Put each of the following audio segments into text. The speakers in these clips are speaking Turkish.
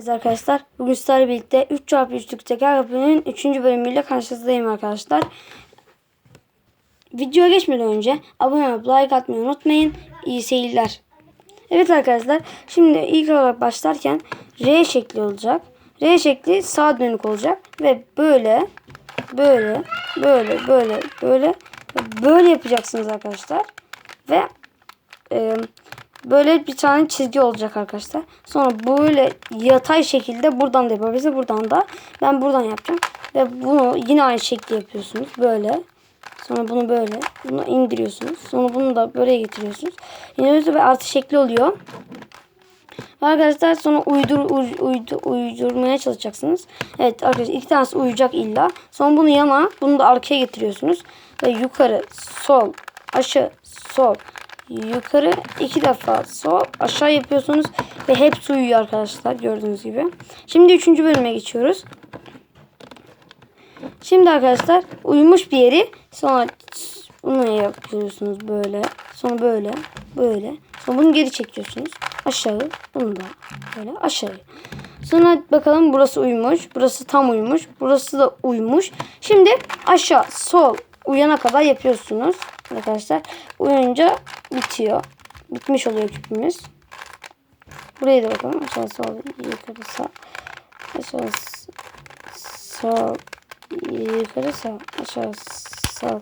Evet arkadaşlar bugün sizlerle birlikte 3x3'lük teker kapının 3. bölümüyle karşınızdayım arkadaşlar. Videoya geçmeden önce abone olup like atmayı unutmayın. İyi seyirler. Evet arkadaşlar şimdi ilk olarak başlarken R şekli olacak. R şekli sağ dönük olacak ve böyle böyle böyle böyle böyle böyle yapacaksınız arkadaşlar. Ve böyle bir tane çizgi olacak arkadaşlar. Sonra böyle yatay şekilde buradan da yapabilirsiniz. Buradan da. Ben buradan yapacağım. Ve bunu yine aynı şekli yapıyorsunuz. Böyle. Sonra bunu böyle. Bunu indiriyorsunuz. Sonra bunu da böyle getiriyorsunuz. İndiriyorsunuz ve artı şekli oluyor. Arkadaşlar sonra uydur, uy, uydu, uydurmaya çalışacaksınız. Evet arkadaşlar iki tanesi uyacak illa. Sonra bunu yana bunu da arkaya getiriyorsunuz. Ve yukarı sol aşağı sol yukarı iki defa sol aşağı yapıyorsunuz. Ve hepsi uyuyor arkadaşlar gördüğünüz gibi. Şimdi üçüncü bölüme geçiyoruz. Şimdi arkadaşlar uyumuş bir yeri sonra bunu yapıyorsunuz böyle. Sonra böyle. Böyle. Sonra bunu geri çekiyorsunuz. Aşağı. Bunu da böyle aşağı. Sonra bakalım burası uyumuş. Burası tam uyumuş. Burası da uyumuş. Şimdi aşağı sol uyana kadar yapıyorsunuz. Arkadaşlar uyuyunca bitiyor. Bitmiş oluyor küpümüz. Buraya da bakalım. Aşağı sol yukarı sağ. Aşağı sol yukarı sağ. Aşağı sağ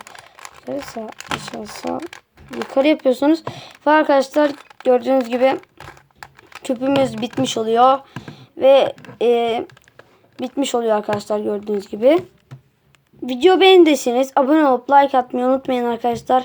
yukarı sağ. Aşağı sağ yukarı yapıyorsunuz. Ve arkadaşlar gördüğünüz gibi küpümüz bitmiş oluyor. Ve e, bitmiş oluyor arkadaşlar gördüğünüz gibi. Video beğendiyseniz abone olup like atmayı unutmayın arkadaşlar.